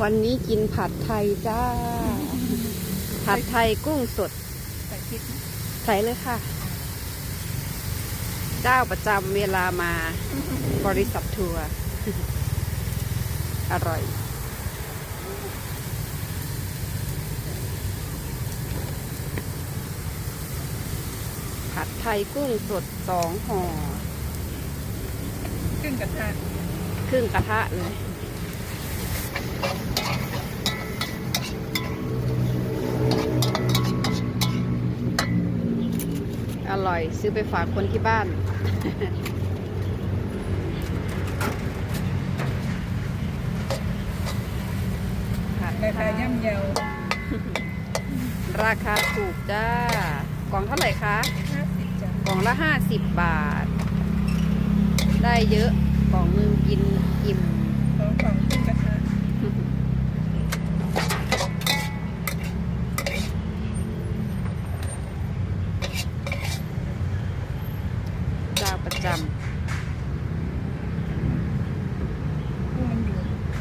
วันนี้กินผัดไทยจ้า ผัดไทยกุ้งสด ใส่พริกนะใส่เลยค่ะ เจ้าประจำเวลามาบริษัททัวร์ อร่อย ผัดไทยกุ้งสดสองห่อขึ้นกระทะครึ่งกระทะเลย อร่อย ซื้อไปฝากคนที่บ้านผัดราไทคายย่ำเยาราคาถูกจ้า กล่องเท่าไหร่คะ ห้าสิบจ้ะกล่องละห้าสิบบาท ได้เยอะ กล่องหนึงกินอิ่ม สองกล่องขึ้นกระทะ เจ้า ประจกุ้งมันอยู่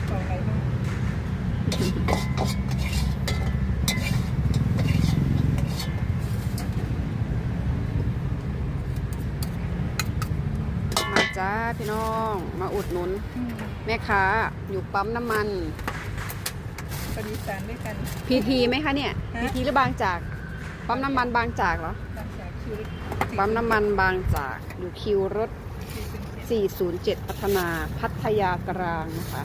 กล่องไหนบ้างำมาจ้าพี่น้องมาอุดหนุนอืมแม่ค้าอยู่ปั๊มน้ำมัน ปฏิสารด้วยกัน พีทีไหมคะเนี่ย ฮะ พีทีหรือบางจาก ปั๊มน้ำมันบางจากเหรอหลังจากคิว ปั๊มน้ำมันบางจากอยู่คิวรถ 407 พัฒนาพัทยากลางนะคะ